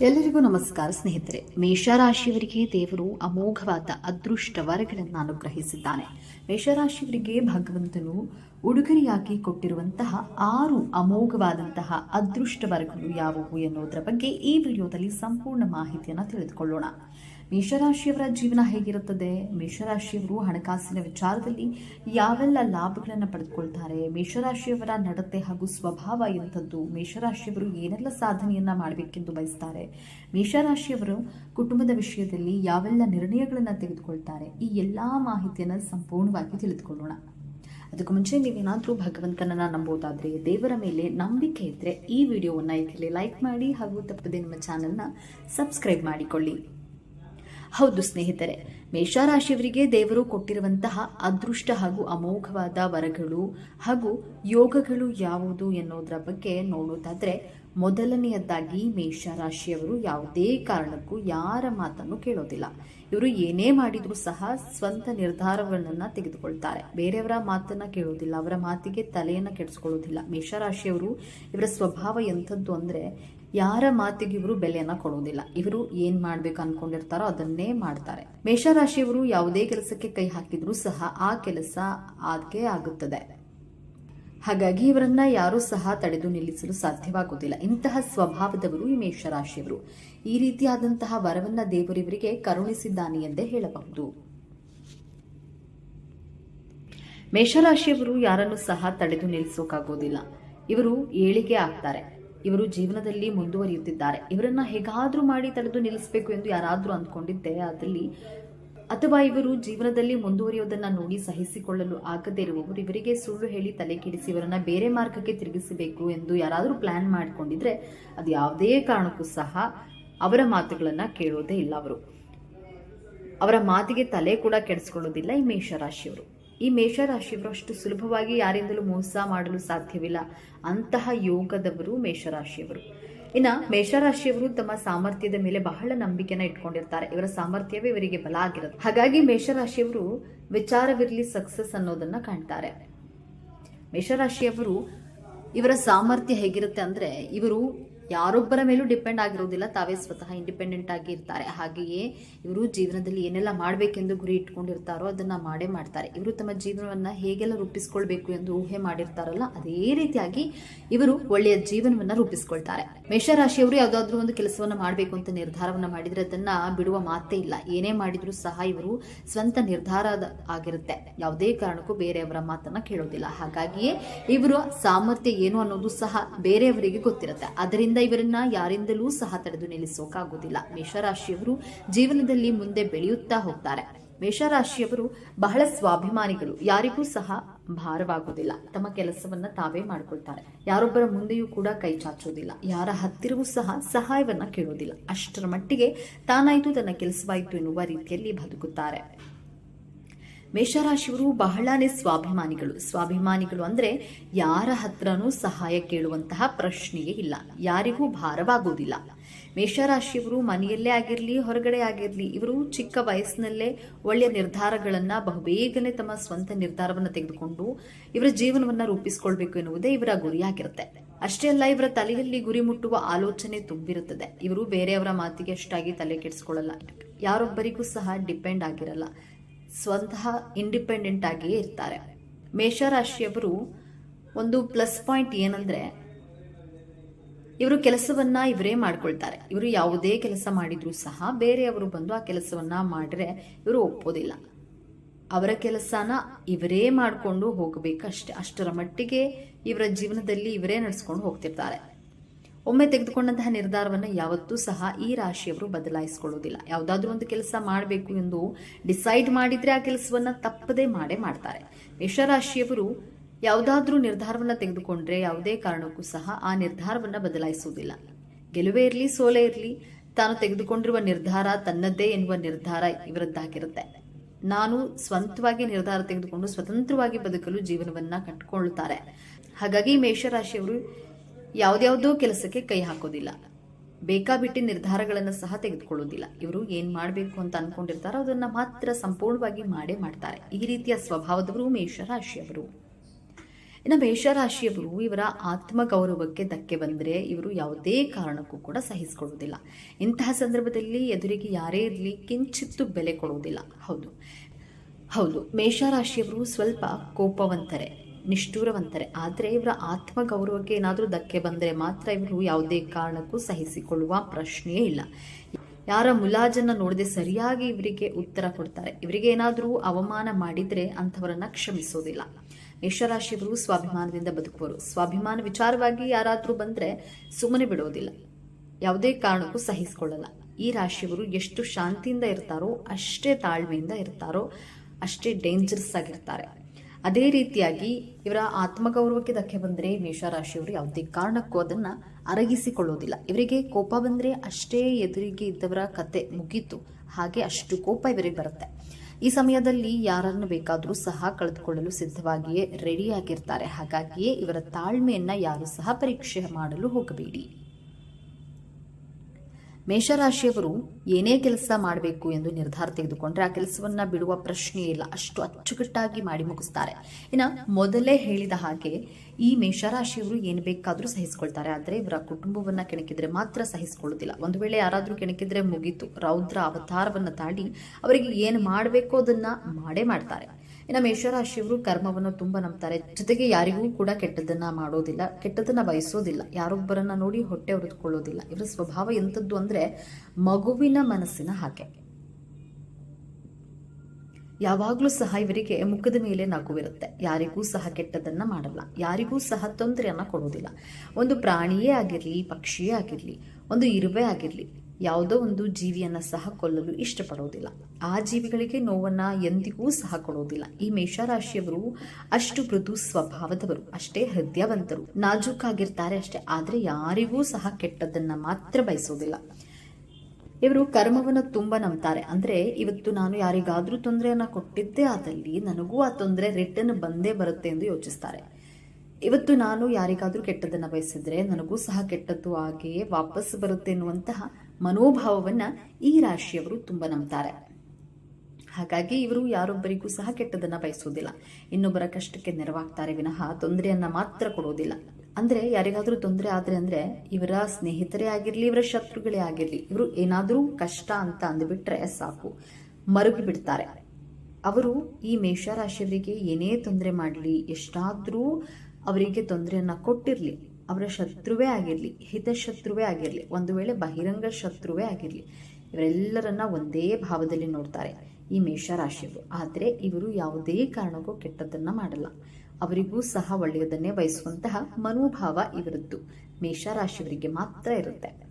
ಎಲ್ಲರಿಗೂ ನಮಸ್ಕಾರ ಸ್ನೇಹಿತರೆ. ಮೇಷರಾಶಿಯವರಿಗೆ ದೇವರು ಅಮೋಘವಾದ ಅದೃಷ್ಟ ವರಗಳನ್ನು ಅನುಗ್ರಹಿಸಿದ್ದಾನೆ. ಮೇಷರಾಶಿಯವರಿಗೆ ಭಗವಂತನು ಉಡುಗೊರೆಯಾಗಿ ಕೊಟ್ಟಿರುವಂತಹ ಆರು ಅಮೋಘವಾದಂತಹ ಅದೃಷ್ಟ ವರಗಳು ಯಾವುವು ಎನ್ನುವುದರ ಬಗ್ಗೆ ಈ ವಿಡಿಯೋದಲ್ಲಿ ಸಂಪೂರ್ಣ ಮಾಹಿತಿಯನ್ನು ತಿಳಿದುಕೊಳ್ಳೋಣ. ಮೇಷರಾಶಿಯವರ ಜೀವನ ಹೇಗಿರುತ್ತದೆ? ಮೇಷರಾಶಿಯವರು ಹಣಕಾಸಿನ ವಿಚಾರದಲ್ಲಿ ಯಾವೆಲ್ಲ ಲಾಭಗಳನ್ನು ಪಡೆದುಕೊಳ್ತಾರೆ? ಮೇಷರಾಶಿಯವರ ನಡತೆ ಹಾಗೂ ಸ್ವಭಾವ ಎಂಥದ್ದು? ಮೇಷರಾಶಿಯವರು ಏನೆಲ್ಲ ಸಾಧನೆಯನ್ನ ಮಾಡಬೇಕೆಂದು ಬಯಸ್ತಾರೆ? ಮೇಷರಾಶಿಯವರು ಕುಟುಂಬದ ವಿಷಯದಲ್ಲಿ ಯಾವೆಲ್ಲ ನಿರ್ಣಯಗಳನ್ನು ತೆಗೆದುಕೊಳ್ತಾರೆ? ಈ ಎಲ್ಲಾ ಮಾಹಿತಿಯನ್ನು ಸಂಪೂರ್ಣವಾಗಿ ತಿಳಿದುಕೊಳ್ಳೋಣ. ಅದಕ್ಕೂ ಮುಂಚೆ ನೀವೇನಾದರೂ ಭಗವಂತನನ್ನ ನಂಬೋದಾದರೆ, ದೇವರ ಮೇಲೆ ನಂಬಿಕೆ ಇದ್ದರೆ ಈ ವಿಡಿಯೋವನ್ನು ಈಗಲೇ ಲೈಕ್ ಮಾಡಿ ಹಾಗೂ ತಪ್ಪದೆ ನಮ್ಮ ಚಾನೆಲ್ನ ಸಬ್ಸ್ಕ್ರೈಬ್ ಮಾಡಿಕೊಳ್ಳಿ. ಹೌದು ಸ್ನೇಹಿತರೆ, ಮೇಷರಾಶಿಯವರಿಗೆ ದೇವರು ಕೊಟ್ಟಿರುವಂತಹ ಅದೃಷ್ಟ ಹಾಗೂ ಅಮೋಘವಾದ ವರಗಳು ಹಾಗೂ ಯೋಗಗಳು ಯಾವುದು ಎನ್ನುವುದರ ಬಗ್ಗೆ ನೋಡೋದಾದರೆ, ಮೊದಲನೆಯದಾಗಿ ಮೇಷರಾಶಿಯವರು ಯಾವುದೇ ಕಾರಣಕ್ಕೂ ಯಾರ ಮಾತನ್ನು ಕೇಳೋದಿಲ್ಲ. ಇವರು ಏನೇ ಮಾಡಿದರೂ ಸಹ ಸ್ವಂತ ನಿರ್ಧಾರಗಳನ್ನ ತೆಗೆದುಕೊಳ್ತಾರೆ. ಬೇರೆಯವರ ಮಾತನ್ನ ಕೇಳೋದಿಲ್ಲ, ಅವರ ಮಾತಿಗೆ ತಲೆಯನ್ನ ಕೆಡಿಸ್ಕೊಳ್ಳೋದಿಲ್ಲ. ಮೇಷರಾಶಿಯವರು ಇವರ ಸ್ವಭಾವ ಎಂಥದ್ದು ಅಂದ್ರೆ ಯಾರ ಮಾತಿಗೆ ಇವರು ಬೆಲೆಯನ್ನ ಕೊಡೋದಿಲ್ಲ. ಇವರು ಏನ್ ಮಾಡ್ಬೇಕು ಅನ್ಕೊಂಡಿರ್ತಾರೋ ಅದನ್ನೇ ಮಾಡ್ತಾರೆ. ಮೇಷರಾಶಿಯವರು ಯಾವುದೇ ಕೆಲಸಕ್ಕೆ ಕೈ ಹಾಕಿದ್ರೂ ಸಹ ಆ ಕೆಲಸ ಆಗೇ ಆಗುತ್ತದೆ. ಹಾಗಾಗಿ ಇವರನ್ನ ಯಾರೂ ಸಹ ತಡೆದು ನಿಲ್ಲಿಸಲು ಸಾಧ್ಯವಾಗುವುದಿಲ್ಲ ಇಂತಹ ಸ್ವಭಾವದವರು ಈ ಮೇಷರಾಶಿಯವರು. ಈ ರೀತಿಯಾದಂತಹ ವರವನ್ನ ದೇವರಿವರಿಗೆ ಕರುಣಿಸಿದ್ದಾನೆ ಎಂದೇ ಹೇಳಬಹುದು. ಮೇಷರಾಶಿಯವರು ಯಾರನ್ನು ಸಹ ತಡೆದು ನಿಲ್ಲಿಸೋಕಾಗೋದಿಲ್ಲ. ಇವರು ಏಳಿಗೆ ಆಗ್ತಾರೆ. ಇವರು ಜೀವನದಲ್ಲಿ ಮುಂದುವರಿಯುತ್ತಿದ್ದಾರೆ. ಇವರನ್ನ ಹೇಗಾದರೂ ಮಾಡಿ ತಡೆದು ನಿಲ್ಲಿಸಬೇಕು ಎಂದು ಯಾರಾದರೂ ಅಂದ್ಕೊಂಡಿದ್ದೆ ಅದರಲ್ಲಿ ಅಥವಾ ಇವರು ಜೀವನದಲ್ಲಿ ಮುಂದುವರಿಯೋದನ್ನು ನೋಡಿ ಸಹಿಸಿಕೊಳ್ಳಲು ಆಗದೇ ಇರುವವರು, ಇವರಿಗೆ ಸುಳ್ಳು ಹೇಳಿ ತಲೆ ಕೆಡಿಸಿ ಇವರನ್ನ ಬೇರೆ ಮಾರ್ಗಕ್ಕೆ ತಿರುಗಿಸಬೇಕು ಎಂದು ಯಾರಾದರೂ ಪ್ಲಾನ್ ಮಾಡಿಕೊಂಡಿದ್ರೆ ಅದು ಯಾವುದೇ ಕಾರಣಕ್ಕೂ ಸಹ ಅವರ ಮಾತುಗಳನ್ನ ಕೇಳೋದೇ ಇಲ್ಲ ಅವರು. ಅವರ ಮಾತಿಗೆ ತಲೆ ಕೂಡ ಕೆಡಿಸ್ಕೊಳ್ಳೋದಿಲ್ಲ ಈ ಮೇಷರಾಶಿಯವರು. ಈ ಮೇಷರಾಶಿಯವರು ಅಷ್ಟು ಸುಲಭವಾಗಿ ಯಾರಿಂದಲೂ ಮೋಸ ಮಾಡಲು ಸಾಧ್ಯವಿಲ್ಲ. ಅಂತಹ ಯೋಗದವರು ಮೇಷರಾಶಿಯವರು. ಇನ್ನ ಮೇಷರಾಶಿಯವರು ತಮ್ಮ ಸಾಮರ್ಥ್ಯದ ಮೇಲೆ ಬಹಳ ನಂಬಿಕೆನ ಇಟ್ಕೊಂಡಿರ್ತಾರೆ. ಇವರ ಸಾಮರ್ಥ್ಯವೇ ಇವರಿಗೆ ಬಲ ಆಗಿರುತ್ತೆ ಹಾಗಾಗಿ ಮೇಷರಾಶಿಯವರು ವಿಚಾರವಿರಲಿ ಸಕ್ಸಸ್ ಅನ್ನೋದನ್ನ ಕಾಣ್ತಾರೆ. ಮೇಷರಾಶಿಯವರು ಇವರ ಸಾಮರ್ಥ್ಯ ಹೇಗಿರುತ್ತೆ ಅಂದ್ರೆ ಇವರು ಯಾರೊಬ್ಬರ ಮೇಲೂ ಡಿಪೆಂಡ್ ಆಗಿರೋದಿಲ್ಲ. ತಾವೇ ಸ್ವತಃ ಇಂಡಿಪೆಂಡೆಂಟ್ ಆಗಿ ಇರ್ತಾರೆ. ಹಾಗೆಯೇ ಇವರು ಜೀವನದಲ್ಲಿ ಏನೆಲ್ಲ ಮಾಡಬೇಕೆಂದು ಗುರಿ ಇಟ್ಕೊಂಡಿರ್ತಾರೋ ಅದನ್ನ ಮಾಡೇ ಮಾಡ್ತಾರೆ. ಇವರು ತಮ್ಮ ಜೀವನವನ್ನ ಹೇಗೆಲ್ಲ ರೂಪಿಸ್ಕೊಳ್ಬೇಕು ಎಂದು ಊಹೆ ಮಾಡಿರ್ತಾರಲ್ಲ, ಅದೇ ರೀತಿಯಾಗಿ ಇವರು ಒಳ್ಳೆಯ ಜೀವನವನ್ನ ರೂಪಿಸ್ಕೊಳ್ತಾರೆ. ಮೇಷರಾಶಿಯವರು ಯಾವುದಾದ್ರೂ ಒಂದು ಕೆಲಸವನ್ನ ಮಾಡಬೇಕು ಅಂತ ನಿರ್ಧಾರವನ್ನ ಮಾಡಿದ್ರೆ ಅದನ್ನ ಬಿಡುವ ಮಾತೇ ಇಲ್ಲ. ಏನೇ ಮಾಡಿದರೂ ಸಹ ಇವರು ಸ್ವಂತ ನಿರ್ಧಾರ ಆಗಿರುತ್ತೆ. ಯಾವುದೇ ಕಾರಣಕ್ಕೂ ಬೇರೆಯವರ ಮಾತನ್ನ ಕೇಳೋದಿಲ್ಲ. ಹಾಗಾಗಿಯೇ ಇವರು ಸಾಮರ್ಥ್ಯ ಏನು ಅನ್ನೋದು ಸಹ ಬೇರೆಯವರಿಗೆ ಗೊತ್ತಿರುತ್ತೆ. ಅದರಿಂದ ಇವರನ್ನ ಯಾರಿಂದಲೂ ಸಹ ತಡೆದು ನಿಲ್ಲಿಸೋಕಾಗುವುದಿಲ್ಲ. ಮೇಷರಾಶಿಯವರು ಜೀವನದಲ್ಲಿ ಮುಂದೆ ಬೆಳೆಯುತ್ತಾ ಹೋಗ್ತಾರೆ. ಮೇಷರಾಶಿಯವರು ಬಹಳ ಸ್ವಾಭಿಮಾನಿಗಳು. ಯಾರಿಗೂ ಸಹ ಭಾರವಾಗುವುದಿಲ್ಲ. ತಮ್ಮ ಕೆಲಸವನ್ನ ತಾವೇ ಮಾಡ್ಕೊಳ್ತಾರೆ. ಯಾರೊಬ್ಬರ ಮುಂದೆಯೂ ಕೂಡ ಕೈ ಚಾಚೋದಿಲ್ಲ. ಯಾರ ಹತ್ತಿರವೂ ಸಹ ಸಹಾಯವನ್ನ ಕೇಳೋದಿಲ್ಲ. ಅಷ್ಟರ ಮಟ್ಟಿಗೆ ತಾನಾಯ್ತು ತನ್ನ ಕೆಲಸವಾಯಿತು ಎನ್ನುವ ರೀತಿಯಲ್ಲಿ ಬದುಕುತ್ತಾರೆ. ಮೇಷರಾಶಿಯವರು ಬಹಳನೇ ಸ್ವಾಭಿಮಾನಿಗಳು. ಸ್ವಾಭಿಮಾನಿಗಳು ಅಂದ್ರೆ ಯಾರ ಹತ್ರನೂ ಸಹಾಯ ಕೇಳುವಂತಹ ಪ್ರಶ್ನೆಯೇ ಇಲ್ಲ. ಯಾರಿಗೂ ಭಾರವಾಗುವುದಿಲ್ಲ. ಮೇಷರಾಶಿಯವರು ಮನೆಯಲ್ಲೇ ಆಗಿರಲಿ, ಹೊರಗಡೆ ಆಗಿರಲಿ, ಇವರು ಚಿಕ್ಕ ವಯಸ್ಸಿನಲ್ಲೇ ಒಳ್ಳೆಯ ನಿರ್ಧಾರಗಳನ್ನು ಬಹುಬೇಗನೆ ತಮ್ಮ ಸ್ವಂತ ನಿರ್ಧಾರವನ್ನು ತೆಗೆದುಕೊಂಡು ಇವರ ಜೀವನವನ್ನು ರೂಪಿಸಿಕೊಳ್ಬೇಕು ಎನ್ನುವುದೇ ಇವರ ಗುರಿಯಾಗಿರುತ್ತೆ. ಅಷ್ಟೇ ಅಲ್ಲ, ಇವರ ತಲೆಯಲ್ಲಿ ಗುರಿ ಮುಟ್ಟುವ ಆಲೋಚನೆ ತುಂಬಿರುತ್ತದೆ. ಇವರು ಬೇರೆಯವರ ಮಾತಿಗೆ ಅಷ್ಟಾಗಿ ತಲೆ ಕೆಡಿಸ್ಕೊಳ್ಳಲ್ಲ. ಯಾರೊಬ್ಬರಿಗೂ ಸಹ ಡಿಪೆಂಡ್ ಆಗಿರಲ್ಲ. ಸ್ವತಃ ಇಂಡಿಪೆಂಡೆಂಟ್ ಆಗಿಯೇ ಇರ್ತಾರೆ. ಮೇಷರಾಶಿಯವರು ಒಂದು ಪ್ಲಸ್ ಪಾಯಿಂಟ್ ಏನಂದ್ರೆ, ಇವರು ಕೆಲಸವನ್ನ ಇವರೇ ಮಾಡ್ಕೊಳ್ತಾರೆ. ಇವರು ಯಾವುದೇ ಕೆಲಸ ಮಾಡಿದ್ರು ಸಹ ಬೇರೆಯವರು ಬಂದು ಆ ಕೆಲಸವನ್ನ ಮಾಡಿದ್ರೆ ಇವರು ಒಪ್ಪೋದಿಲ್ಲ. ಅವರ ಕೆಲಸನ ಇವರೇ ಮಾಡಿಕೊಂಡು ಹೋಗಬೇಕಷ್ಟೆ. ಅಷ್ಟರ ಮಟ್ಟಿಗೆ ಇವರ ಜೀವನದಲ್ಲಿ ಇವರೇ ನಡೆಸ್ಕೊಂಡು ಹೋಗ್ತಿರ್ತಾರೆ. ಒಮ್ಮೆ ತೆಗೆದುಕೊಂಡಂತಹ ನಿರ್ಧಾರವನ್ನು ಯಾವತ್ತೂ ಸಹ ಈ ರಾಶಿಯವರು ಬದಲಾಯಿಸಿಕೊಳ್ಳೋದಿಲ್ಲ. ಯಾವುದಾದ್ರೂ ಒಂದು ಕೆಲಸ ಮಾಡಬೇಕು ಎಂದು ಡಿಸೈಡ್ ಮಾಡಿದರೆ ಆ ಕೆಲಸವನ್ನು ತಪ್ಪದೇ ಮಾಡೇ ಮಾಡ್ತಾರೆ. ಮೇಷರಾಶಿಯವರು ಯಾವುದಾದ್ರೂ ನಿರ್ಧಾರವನ್ನು ತೆಗೆದುಕೊಂಡ್ರೆ ಯಾವುದೇ ಕಾರಣಕ್ಕೂ ಸಹ ಆ ನಿರ್ಧಾರವನ್ನು ಬದಲಾಯಿಸುವುದಿಲ್ಲ ಗೆಲುವೇ ಇರಲಿ, ಸೋಲೆ ಇರಲಿ, ತಾನು ತೆಗೆದುಕೊಂಡಿರುವ ನಿರ್ಧಾರ ತನ್ನದೇ ಎನ್ನುವ ನಿರ್ಧಾರ ಇವರದ್ದಾಗಿರುತ್ತೆ. ನಾನು ಸ್ವಂತವಾಗಿ ನಿರ್ಧಾರ ತೆಗೆದುಕೊಂಡು ಸ್ವತಂತ್ರವಾಗಿ ಬದುಕಲು ಜೀವನವನ್ನ ಕಟ್ಟಿಕೊಳ್ಳುತ್ತಾರೆ ಹಾಗಾಗಿ ಮೇಷರಾಶಿಯವರು ಯಾವುದ್ಯಾವುದೋ ಕೆಲಸಕ್ಕೆ ಕೈ ಹಾಕೋದಿಲ್ಲ. ಬೇಕಾಬಿಟ್ಟಿ ನಿರ್ಧಾರಗಳನ್ನು ಸಹ ತೆಗೆದುಕೊಳ್ಳೋದಿಲ್ಲ. ಇವರು ಏನು ಮಾಡಬೇಕು ಅಂತ ಅನ್ಕೊಂಡಿರ್ತಾರೋ ಅದನ್ನ ಮಾತ್ರ ಸಂಪೂರ್ಣವಾಗಿ ಮಾಡೇ ಮಾಡ್ತಾರೆ. ಈ ರೀತಿಯ ಸ್ವಭಾವದವರು ಮೇಷರಾಶಿಯವರು. ಇನ್ನು ಮೇಷರಾಶಿಯವರು ಇವರ ಆತ್ಮಗೌರವಕ್ಕೆ ಧಕ್ಕೆ ಬಂದರೆ ಇವರು ಯಾವುದೇ ಕಾರಣಕ್ಕೂ ಕೂಡ ಸಹಿಸಿಕೊಳ್ಳುವುದಿಲ್ಲ ಇಂತಹ ಸಂದರ್ಭದಲ್ಲಿ ಎದುರಿಗೆ ಯಾರೇ ಇರಲಿ ಕಿಂಚಿತ್ತು ಬೆಲೆ ಕೊಡುವುದಿಲ್ಲ ಹೌದು. ಹೌದು. ಮೇಷರಾಶಿಯವರು ಸ್ವಲ್ಪ ಕೋಪವಂತರೆ. ನಿಷ್ಠೂರವಂತರೆ. ಆದರೆ ಇವರ ಆತ್ಮಗೌರವಕ್ಕೆ ಏನಾದರೂ ಧಕ್ಕೆ ಬಂದರೆ ಮಾತ್ರ ಇವರು ಯಾವುದೇ ಕಾರಣಕ್ಕೂ ಸಹಿಸಿಕೊಳ್ಳುವ ಪ್ರಶ್ನೆಯೇ ಇಲ್ಲ. ಯಾರ ಮುಲಾಜನ್ನ ನೋಡದೆ ಸರಿಯಾಗಿ ಇವರಿಗೆ ಉತ್ತರ ಕೊಡ್ತಾರೆ. ಇವರಿಗೆ ಏನಾದರೂ ಅವಮಾನ ಮಾಡಿದರೆ ಅಂಥವರನ್ನ ಕ್ಷಮಿಸೋದಿಲ್ಲ. ಮೇಷರಾಶಿಯವರು ಸ್ವಾಭಿಮಾನದಿಂದ ಬದುಕುವರು. ಸ್ವಾಭಿಮಾನ ವಿಚಾರವಾಗಿ ಯಾರಾದರೂ ಬಂದರೆ ಸುಮ್ಮನೆ ಬಿಡೋದಿಲ್ಲ. ಯಾವುದೇ ಕಾರಣಕ್ಕೂ ಸಹಿಸಿಕೊಳ್ಳಲ್ಲ. ಈ ರಾಶಿಯವರು ಎಷ್ಟು ಶಾಂತಿಯಿಂದ ಇರ್ತಾರೋ, ಅಷ್ಟೇ ತಾಳ್ಮೆಯಿಂದ ಇರ್ತಾರೋ, ಅಷ್ಟೇ ಡೇಂಜರಸ್ ಆಗಿರ್ತಾರೆ. ಅದೇ ರೀತಿಯಾಗಿ ಇವರ ಆತ್ಮಗೌರವಕ್ಕೆ ಧಕ್ಕೆ ಬಂದರೆ ಮೇಷರಾಶಿಯವರು ಯಾವುದೇ ಕಾರಣಕ್ಕೂ ಅದನ್ನು ಅರಗಿಸಿಕೊಳ್ಳೋದಿಲ್ಲ ಇವರಿಗೆ ಕೋಪ ಬಂದರೆ ಅಷ್ಟೇ ಎದುರಿಗೆ ಇದ್ದವರ ಕತೆ ಮುಗೀತು. ಹಾಗೆ ಅಷ್ಟು ಕೋಪ ಇವರಿಗೆ ಬರುತ್ತೆ. ಈ ಸಮಯದಲ್ಲಿ ಯಾರನ್ನು ಬೇಕಾದರೂ ಸಹ ಕಳೆದುಕೊಳ್ಳಲು ಸಿದ್ಧವಾಗಿಯೇ ರೆಡಿಯಾಗಿರ್ತಾರೆ ಹಾಗಾಗಿಯೇ ಇವರ ತಾಳ್ಮೆಯನ್ನು ಯಾರು ಸಹ ಪರೀಕ್ಷೆ ಮಾಡಲು ಹೋಗಬೇಡಿ. ಮೇಷರಾಶಿಯವರು ಏನೇ ಕೆಲಸ ಮಾಡಬೇಕು ಎಂದು ನಿರ್ಧಾರ ತೆಗೆದುಕೊಂಡ್ರೆ ಆ ಕೆಲಸವನ್ನ ಬಿಡುವ ಪ್ರಶ್ನೆ ಇಲ್ಲ. ಅಷ್ಟು ಅಚ್ಚುಕಟ್ಟಾಗಿ ಮಾಡಿ ಮುಗಿಸ್ತಾರೆ. ಇನ್ನು ಮೊದಲೇ ಹೇಳಿದ ಹಾಗೆ ಈ ಮೇಷರಾಶಿಯವರು ಏನು ಬೇಕಾದರೂ ಸಹಿಸ್ಕೊಳ್ತಾರೆ. ಆದರೆ ಇವರ ಕುಟುಂಬವನ್ನು ಕೆಣಕಿದ್ರೆ ಮಾತ್ರ ಸಹಿಸಿಕೊಳ್ಳೋದಿಲ್ಲ. ಒಂದು ವೇಳೆ ಯಾರಾದರೂ ಕೆಣಕಿದ್ರೆ ಮುಗೀತು. ರೌದ್ರ ಅವತಾರವನ್ನು ತಾಡಿ ಅವರಿಗೆ ಏನು ಮಾಡಬೇಕೋ ಅದನ್ನು ಮಾಡೇ ಮಾಡ್ತಾರೆ. ಇನ್ನು ಮೇಷರಾಶಿಯವರು ಕರ್ಮವನ್ನು ತುಂಬಾ ನಂಬ್ತಾರೆ. ಜೊತೆಗೆ ಯಾರಿಗೂ ಕೂಡ ಕೆಟ್ಟದನ್ನ ಮಾಡೋದಿಲ್ಲ ಕೆಟ್ಟದನ್ನ ಬಯಸೋದಿಲ್ಲ, ಯಾರೊಬ್ಬರನ್ನ ನೋಡಿ ಹೊಟ್ಟೆ ಹೊರದ್ಕೊಳ್ಳೋದಿಲ್ಲ ಇವರ ಸ್ವಭಾವ ಎಂಥದ್ದು ಅಂದ್ರೆ ಮಗುವಿನ ಮನಸ್ಸಿನ ಹಾಗೆ. ಯಾವಾಗಲೂ ಸಹ ಇವರಿಗೆ ಮುಖದ ಮೇಲೆ ನಗುವಿರುತ್ತೆ ಯಾರಿಗೂ ಸಹ ಕೆಟ್ಟದನ್ನ ಮಾಡಲ್ಲ, ಯಾರಿಗೂ ಸಹ ತೊಂದರೆಯನ್ನ ಕೊಡೋದಿಲ್ಲ. ಒಂದು ಪ್ರಾಣಿಯೇ ಆಗಿರಲಿ, ಪಕ್ಷಿಯೇ ಆಗಿರಲಿ, ಒಂದು ಇರುವೆ ಆಗಿರಲಿ ಯಾವುದೋ ಒಂದು ಜೀವಿಯನ್ನು ಸಹ ಕೊಲ್ಲಲು ಇಷ್ಟಪಡೋದಿಲ್ಲ. ಆ ಜೀವಿಗಳಿಗೆ ನೋವನ್ನು ಎಂದಿಗೂ ಸಹ ಕೊಡೋದಿಲ್ಲ. ಈ ಮೇಷರಾಶಿಯವರು ಅಷ್ಟು ಮೃದು ಸ್ವಭಾವದವರು, ಅಷ್ಟೇ ಹೃದಯವಂತರು. ನಾಜೂಕಾಗಿರ್ತಾರೆ ಅಷ್ಟೇ, ಆದರೆ ಯಾರಿಗೂ ಸಹ ಕೆಟ್ಟದ್ದನ್ನು ಮಾತ್ರ ಬಯಸೋದಿಲ್ಲ. ಇವರು ಕರ್ಮವನ್ನು ತುಂಬ ನಂಬ್ತಾರೆ. ಅಂದರೆ ಇವತ್ತು ನಾನು ಯಾರಿಗಾದರೂ ತೊಂದರೆಯನ್ನು ಕೊಟ್ಟಿದ್ದೆ ಆದಲ್ಲಿ ನನಗೂ ಆ ತೊಂದರೆ ರಿಟರ್ನ್ ಬಂದೇ ಬರುತ್ತೆ ಎಂದು ಯೋಚಿಸ್ತಾರೆ. ಇವತ್ತು ನಾನು ಯಾರಿಗಾದರೂ ಕೆಟ್ಟದನ್ನು ಬಯಸಿದ್ರೆ ನನಗೂ ಸಹ ಕೆಟ್ಟದ್ದು ಹಾಗೆಯೇ ವಾಪಸ್ ಬರುತ್ತೆ ಎನ್ನುವಂತಹ ಮನೋಭಾವವನ್ನ ಈ ರಾಶಿಯವರು ತುಂಬ ನಂಬ್ತಾರೆ. ಹಾಗಾಗಿ ಇವರು ಯಾರೊಬ್ಬರಿಗೂ ಸಹ ಕೆಟ್ಟದನ್ನ ಬಯಸೋದಿಲ್ಲ. ಇನ್ನೊಬ್ಬರ ಕಷ್ಟಕ್ಕೆ ನೆರವಾಗ್ತಾರೆ ವಿನಃ ತೊಂದರೆಯನ್ನು ಮಾತ್ರ ಕೊಡೋದಿಲ್ಲ. ಅಂದ್ರೆ ಯಾರಿಗಾದರೂ ತೊಂದರೆ ಆದ್ರೆ ಅಂದ್ರೆ ಇವರ ಸ್ನೇಹಿತರೇ ಆಗಿರಲಿ, ಇವರ ಶತ್ರುಗಳೇ ಆಗಿರಲಿ, ಇವರು ಏನಾದರೂ ಕಷ್ಟ ಅಂತ ಅಂದ್ಬಿಟ್ರೆ ಸಾಕು. ಮರುಗಿ ಬಿಡ್ತಾರೆ. ಅವರು ಈ ಮೇಷರಾಶಿಯವರಿಗೆ ಏನೇ ತೊಂದರೆ ಮಾಡಲಿ, ಎಷ್ಟಾದರೂ ಅವರಿಗೆ ತೊಂದರೆಯನ್ನು ಕೊಟ್ಟಿರಲಿ. ಅವರ ಶತ್ರುವೇ ಆಗಿರಲಿ, ಹಿತಶತ್ರುವೇ ಆಗಿರಲಿ, ಒಂದು ವೇಳೆ ಬಹಿರಂಗ ಶತ್ರುವೇ ಆಗಿರಲಿ, ಇವರೆಲ್ಲರನ್ನ ಒಂದೇ ಭಾವದಲ್ಲಿ ನೋಡ್ತಾರೆ ಈ ಮೇಷರಾಶಿಯವರು. ಆದರೆ ಇವರು ಯಾವುದೇ ಕಾರಣಕ್ಕೂ ಕೆಟ್ಟದ್ದನ್ನ ಮಾಡಲ್ಲ. ಅವರಿಗೂ ಸಹ ಒಳ್ಳೆಯದನ್ನೇ ಬಯಸುವಂತಹ ಮನೋಭಾವ ಇವರದ್ದು. ಮೇಷರಾಶಿಯವರಿಗೆ ಮಾತ್ರ ಇರುತ್ತೆ.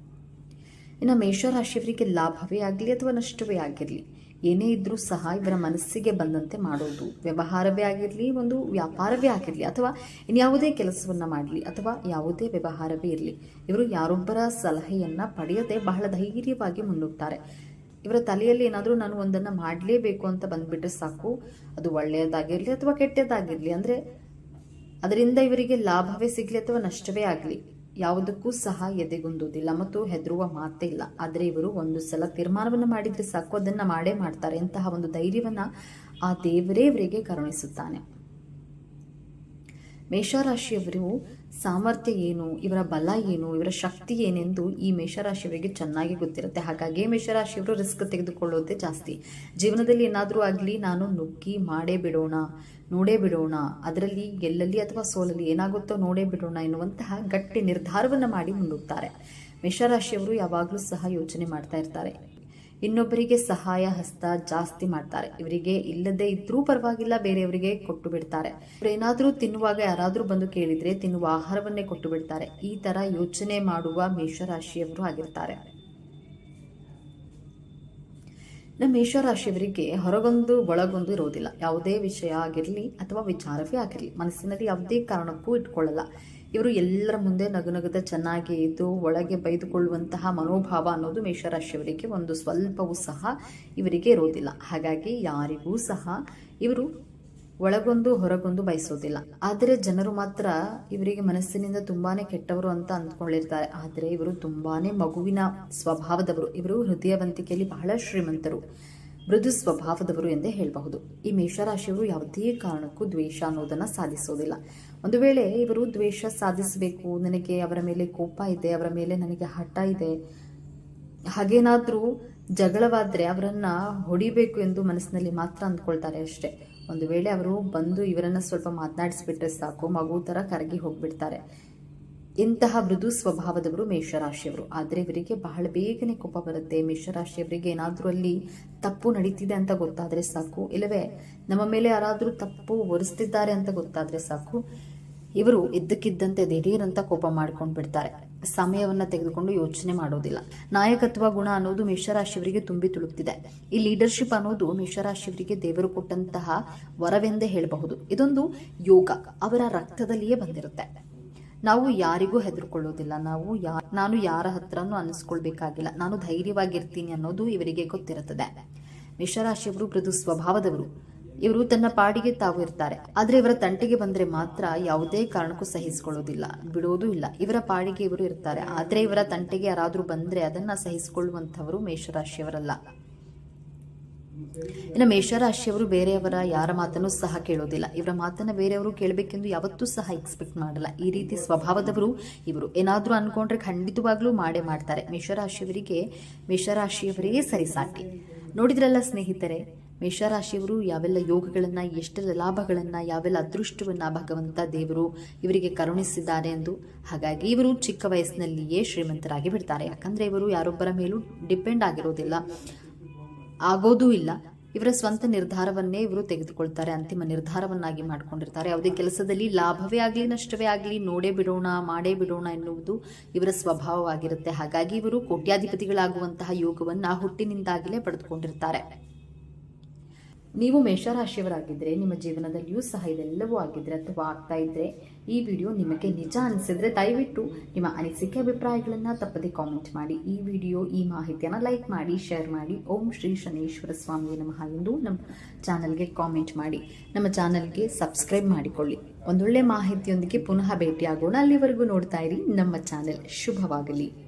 ಇನ್ನು ಮೇಷರಾಶಿಯವರಿಗೆ ಲಾಭವೇ ಆಗಲಿ ಅಥವಾ ನಷ್ಟವೇ ಆಗಿರಲಿ ಏನೇ ಇದ್ದರೂ ಸಹ ಇವರ ಮನಸ್ಸಿಗೆ ಬಂದಂತೆ ಮಾಡೋದು. ವ್ಯವಹಾರವೇ ಆಗಿರಲಿ, ಒಂದು ವ್ಯಾಪಾರವೇ ಆಗಿರಲಿ, ಅಥವಾ ಇನ್ಯಾವುದೇ ಕೆಲಸವನ್ನು ಮಾಡಲಿ, ಅಥವಾ ಯಾವುದೇ ವ್ಯವಹಾರವೇ ಇರಲಿ, ಇವರು ಯಾರೊಬ್ಬರ ಸಲಹೆಯನ್ನು ಪಡೆಯದೆ ಬಹಳ ಧೈರ್ಯವಾಗಿ ಮುನ್ನುಗ್ತಾರೆ. ಇವರ ತಲೆಯಲ್ಲಿ ಏನಾದರೂ ನಾನು ಒಂದನ್ನು ಮಾಡಲೇಬೇಕು ಅಂತ ಬಂದುಬಿಟ್ರೆ ಸಾಕು. ಅದು ಒಳ್ಳೆಯದಾಗಿರಲಿ ಅಥವಾ ಕೆಟ್ಟದಾಗಿರಲಿ, ಅಂದರೆ ಅದರಿಂದ ಇವರಿಗೆ ಲಾಭವೇ ಸಿಗಲಿ ಅಥವಾ ನಷ್ಟವೇ ಆಗಲಿ. ಯಾವುದಕ್ಕೂ ಸಹ ಎದೆಗುಂದುವುದಿಲ್ಲ ಮತ್ತು ಹೆದರುವ ಮಾತೇ ಇಲ್ಲ. ಆದರೆ ಇವರು ಒಂದು ಸಲ ತೀರ್ಮಾನವನ್ನು ಮಾಡಿದರೆ ಸಾಕು, ಅದನ್ನು ಮಾಡೇ ಮಾಡ್ತಾರೆ ಅಂತಹ ಒಂದು ಧೈರ್ಯವನ್ನ ಆ ದೇವರೇ ಇವರಿಗೆ ಕರುಣಿಸುತ್ತಾನೆ. ಮೇಷರಾಶಿಯವರು ಸಾಮರ್ಥ್ಯ ಏನು? ಇವರ ಬಲ ಏನು? ಇವರ ಶಕ್ತಿ ಏನೆಂದು ಈ ಮೇಷರಾಶಿಯವರಿಗೆ ಚೆನ್ನಾಗಿ ಗೊತ್ತಿರುತ್ತೆ. ಹಾಗಾಗಿ ಮೇಷರಾಶಿಯವರು ರಿಸ್ಕ್ ತೆಗೆದುಕೊಳ್ಳೋದೇ ಜಾಸ್ತಿ. ಜೀವನದಲ್ಲಿ ಏನಾದರೂ ಆಗಲಿ ನಾನು ನುಗ್ಗಿ ಮಾಡೇ ಬಿಡೋಣ, ನೋಡೇ ಬಿಡೋಣ. ಅದರಲ್ಲಿ ಗೆಲ್ಲಲಿ ಅಥವಾ ಸೋಲಲಿ ಏನಾಗುತ್ತೋ ನೋಡೇ ಬಿಡೋಣ ಎನ್ನುವಂತಹ ಗಟ್ಟಿ ನಿರ್ಧಾರವನ್ನು ಮಾಡಿ ಮುನ್ನುಗ್ತಾರೆ ಮೇಷರಾಶಿಯವರು ಯಾವಾಗಲೂ ಸಹ ಯೋಚನೆ ಮಾಡ್ತಾ ಇರ್ತಾರೆ. ಇನ್ನೊಬ್ಬರಿಗೆ ಸಹಾಯ, ಹಸ್ತ ಜಾಸ್ತಿ ಮಾಡ್ತಾರೆ. ಇವರಿಗೆ ಇಲ್ಲದೆ ಇದ್ರೂ ಪರವಾಗಿಲ್ಲ, ಬೇರೆಯವರಿಗೆ ಕೊಟ್ಟು ಬಿಡ್ತಾರೆ. ಏನಾದರೂ ತಿನ್ನುವಾಗ ಯಾರಾದರೂ ಬಂದು ಕೇಳಿದ್ರೆ ತಿನ್ನುವ ಆಹಾರವನ್ನೇ ಕೊಟ್ಟು ಬಿಡ್ತಾರೆ. ಈ ತರ ಯೋಚನೆ ಮಾಡುವ ಮೇಷರಾಶಿಯವರು ಆಗಿರ್ತಾರೆ. ನಮ್ಮ ಮೇಷರಾಶಿಯವರಿಗೆ ಹೊರಗೊಂದು, ಒಳಗೊಂದು ಇರೋದಿಲ್ಲ. ಯಾವುದೇ ವಿಷಯ ಆಗಿರಲಿ ಅಥವಾ ವಿಚಾರವೇ ಆಗಿರಲಿ. ಮನಸ್ಸಿನಲ್ಲಿ ಯಾವುದೇ ಕಾರಣಕ್ಕೂ ಇಟ್ಕೊಳ್ಳಲ್ಲ. ಇವರು ಎಲ್ಲರ ಮುಂದೆ ನಗುನಗುತ್ತ ಚೆನ್ನಾಗಿ ಇದ್ದು ಒಳಗೆ ಬೈದುಕೊಳ್ಳುವಂತಹ ಮನೋಭಾವ ಅನ್ನೋದು ಮೇಷರಾಶಿಯವರಿಗೆ ಒಂದು ಸ್ವಲ್ಪವೂ ಸಹ ಇವರಿಗೆ ಇರೋದಿಲ್ಲ ಹಾಗಾಗಿ ಯಾರಿಗೂ ಸಹ ಇವರು ಒಳಗೊಂದು ಹೊರಗೊಂದು ಬಯಸೋದಿಲ್ಲ. ಆದರೆ ಜನರು ಮಾತ್ರ ಇವರಿಗೆ ಮನಸ್ಸಿನಿಂದ ತುಂಬಾನೇ ಕೆಟ್ಟವರು ಅಂತ ಅಂದ್ಕೊಂಡಿರ್ತಾರೆ. ಆದರೆ ಇವರು ತುಂಬಾನೇ ಮಗುವಿನ ಸ್ವಭಾವದವರು. ಇವರು ಹೃದಯವಂತಿಕೆಯಲ್ಲಿ ಬಹಳ ಶ್ರೀಮಂತರು. ಮೃದು ಸ್ವಭಾವದವರು ಎಂದೇ ಹೇಳಬಹುದು. ಈ ಮೇಷರಾಶಿಯವರು ಯಾವುದೇ ಕಾರಣಕ್ಕೂ ದ್ವೇಷ ಅನ್ನೋದನ್ನು ಸಾಧಿಸೋದಿಲ್ಲ. ಒಂದು ವೇಳೆ ಇವರು ದ್ವೇಷ ಸಾಧಿಸಬೇಕು, ನನಗೆ ಅವರ ಮೇಲೆ ಕೋಪ ಇದೆ, ಅವರ ಮೇಲೆ ನನಗೆ ಹಠ ಇದೆ, ಹಾಗೇನಾದರೂ ಜಗಳವಾದರೆ ಅವರನ್ನು ಹೊಡಿಬೇಕು ಎಂದು ಮನಸ್ಸಿನಲ್ಲಿ ಮಾತ್ರ ಅಂದ್ಕೊಳ್ತಾರೆ ಅಷ್ಟೇ. ಒಂದು ವೇಳೆ ಅವರು ಬಂದು ಇವರನ್ನು ಸ್ವಲ್ಪ ಮಾತನಾಡಿಸ್ಬಿಟ್ರೆ ಸಾಕು, ಮಗು ಥರ ಕರಗಿ ಹೋಗ್ಬಿಡ್ತಾರೆ. ಇಂತಹ ಮೃದು ಸ್ವಭಾವದವರು ಮೇಷರಾಶಿಯವರು. ಆದರೆ ಇವರಿಗೆ ಬಹಳ ಬೇಗನೆ ಕೋಪ ಬರುತ್ತೆ. ಮೇಷರಾಶಿಯವರಿಗೆ ಏನಾದರೂ ಅಲ್ಲಿ ತಪ್ಪು ನಡೀತಿದೆ ಅಂತ ಗೊತ್ತಾದರೆ ಸಾಕು. ಇಲ್ಲವೇ, ನಮ್ಮ ಮೇಲೆ ಯಾರಾದರೂ ತಪ್ಪು ಒರೆಸ್ತಿದ್ದಾರೆ ಅಂತ ಗೊತ್ತಾದರೆ ಸಾಕು. ಇವರು ಇದ್ದಕ್ಕಿದ್ದಂತೆ ದಿಢೀರಂತ ಕೋಪ ಮಾಡ್ಕೊಂಡು ಬಿಡ್ತಾರೆ. ಸಮಯವನ್ನ ತೆಗೆದುಕೊಂಡು ಯೋಚನೆ ಮಾಡೋದಿಲ್ಲ. ನಾಯಕತ್ವ ಗುಣ ಅನ್ನೋದು ಮೇಷರಾಶಿಯವರಿಗೆ ತುಂಬಿ ತುಳುಕ್ತಿದೆ. ಈ ಲೀಡರ್ಶಿಪ್ ಅನ್ನೋದು ಮೇಷರಾಶಿಯವರಿಗೆ ದೇವರು ಕೊಟ್ಟಂತಹ ವರವೆಂದೇ ಹೇಳಬಹುದು. ಇದೊಂದು ಯೋಗ. ಅವರ ರಕ್ತದಲ್ಲಿಯೇ ಬಂದಿರುತ್ತೆ. ನಾವು ಯಾರಿಗೂ ಹೆದರ್ಕೊಳ್ಳೋದಿಲ್ಲ. ನಾವು ಯಾ, ನಾನು ಯಾರ ಹತ್ರನೂ ಅನಿಸ್ಕೊಳ್ಬೇಕಾಗಿಲ್ಲ. ನಾನು ಧೈರ್ಯವಾಗಿರ್ತೀನಿ ಅನ್ನೋದು ಇವರಿಗೆ ಗೊತ್ತಿರುತ್ತದೆ. ಮೇಷರಾಶಿಯವರು ಮೃದು ಸ್ವಭಾವದವರು. ಇವರು ತನ್ನ ಪಾಡಿಗೆ ತಾವು ಇರ್ತಾರೆ. ಆದ್ರೆ ಇವರ ತಂಟೆಗೆ ಬಂದ್ರೆ ಮಾತ್ರ ಯಾವುದೇ ಕಾರಣಕ್ಕೂ ಸಹಿಸಿಕೊಳ್ಳೋದಿಲ್ಲ. ಬಿಡೋದು ಇಲ್ಲ. ಇವರ ಪಾಡಿಗೆ ಇವರು ಇರ್ತಾರೆ. ಆದ್ರೆ ಇವರ ತಂಟೆಗೆ ಯಾರಾದ್ರೂ ಬಂದ್ರೆ ಅದನ್ನ ಸಹಿಸಿಕೊಳ್ಳುವಂತವರು ಮೇಷರಾಶಿಯವರಲ್ಲ. ಇನ್ನು ಮೇಷರಾಶಿಯವರು ಬೇರೆಯವರ ಯಾರ ಮಾತನ್ನು ಸಹ ಕೇಳೋದಿಲ್ಲ. ಇವರ ಮಾತನ್ನು ಬೇರೆಯವರು ಕೇಳಬೇಕೆಂದು ಯಾವತ್ತೂ ಸಹ ಎಕ್ಸ್ಪೆಕ್ಟ್ ಮಾಡಲ್ಲ. ಈ ರೀತಿ ಸ್ವಭಾವದವರು ಇವರು. ಏನಾದರೂ ಅಂದ್ಕೊಂಡ್ರೆ ಖಂಡಿತವಾಗ್ಲೂ ಮಾಡೇ ಮಾಡ್ತಾರೆ. ಮೇಷರಾಶಿಯವರಿಗೆ, ಮೇಷರಾಶಿಯವರೇ ಸರಿಸಾಟಿ. ನೋಡಿದ್ರಲ್ಲ ಸ್ನೇಹಿತರೆ, ಮೇಷರಾಶಿಯವರು ಯಾವೆಲ್ಲ ಯೋಗಗಳನ್ನು, ಎಷ್ಟೆಲ್ಲ ಲಾಭಗಳನ್ನು, ಯಾವೆಲ್ಲ ಅದೃಷ್ಟವನ್ನು ಭಗವಂತ ದೇವರು ಇವರಿಗೆ ಕರುಣಿಸಿದ್ದಾರೆ ಎಂದು. ಹಾಗಾಗಿ ಇವರು ಚಿಕ್ಕ ವಯಸ್ಸಿನಲ್ಲಿಯೇ ಶ್ರೀಮಂತರಾಗಿ ಬಿಡ್ತಾರೆ. ಯಾಕಂದರೆ ಇವರು ಯಾರೊಬ್ಬರ ಮೇಲೂ ಡಿಪೆಂಡ್ ಆಗಿರೋದಿಲ್ಲ. ಆಗೋದೂ ಇಲ್ಲ. ಇವರ ಸ್ವಂತ ನಿರ್ಧಾರವನ್ನೇ ಇವರು ತೆಗೆದುಕೊಳ್ತಾರೆ, ಅಂತಿಮ ನಿರ್ಧಾರವನ್ನಾಗಿ ಮಾಡಿಕೊಂಡಿರ್ತಾರೆ. ಯಾವುದೇ ಕೆಲಸದಲ್ಲಿ ಲಾಭವೇ ಆಗಲಿ, ನಷ್ಟವೇ ಆಗಲಿ, ನೋಡೇ ಬಿಡೋಣ, ಮಾಡೇ ಬಿಡೋಣ ಎನ್ನುವುದು ಇವರ ಸ್ವಭಾವವಾಗಿರುತ್ತೆ. ಹಾಗಾಗಿ ಇವರು ಕೋಟ್ಯಾಧಿಪತಿಗಳಾಗುವಂತಹ ಯೋಗವನ್ನು ಹುಟ್ಟಿನಿಂದಾಗಲೇ ಪಡೆದುಕೊಂಡಿರ್ತಾರೆ. ನೀವು ಮೇಷರಾಶಿಯವರಾಗಿದ್ದರೆ ನಿಮ್ಮ ಜೀವನದಲ್ಲಿಯೂ ಸಹ ಇದೆಲ್ಲವೂ ಆಗಿದ್ದರೆ ಅಥವಾ ಆಗ್ತಾ ಇದ್ದರೆ ಈ ವಿಡಿಯೋ ನಿಮಗೆ ನಿಜ ಅನಿಸಿದರೆ ದಯವಿಟ್ಟು ನಿಮ್ಮ ಅನಿಸಿಕೆ ಅಭಿಪ್ರಾಯಗಳನ್ನು ತಪ್ಪದೆ ಕಾಮೆಂಟ್ ಮಾಡಿ. ಈ ವಿಡಿಯೋ, ಈ ಮಾಹಿತಿಯನ್ನು ಲೈಕ್ ಮಾಡಿ ಶೇರ್ ಮಾಡಿ. ಓಂ ಶ್ರೀ ಶನೇಶ್ವರ ಸ್ವಾಮಿ ನಮಃ ಎಂದು ನಮ್ಮ ಚಾನಲ್ಗೆ ಕಾಮೆಂಟ್ ಮಾಡಿ. ನಮ್ಮ ಚಾನಲ್ಗೆ ಸಬ್ಸ್ಕ್ರೈಬ್ ಮಾಡಿಕೊಳ್ಳಿ. ಒಂದೊಳ್ಳೆ ಮಾಹಿತಿಯೊಂದಿಗೆ ಪುನಃ ಭೇಟಿಯಾಗೋಣ. ಅಲ್ಲಿವರೆಗೂ ನೋಡ್ತಾ ಇರಿ. ನಮ್ಮ ಚಾನೆಲ್ ಶುಭವಾಗಲಿ.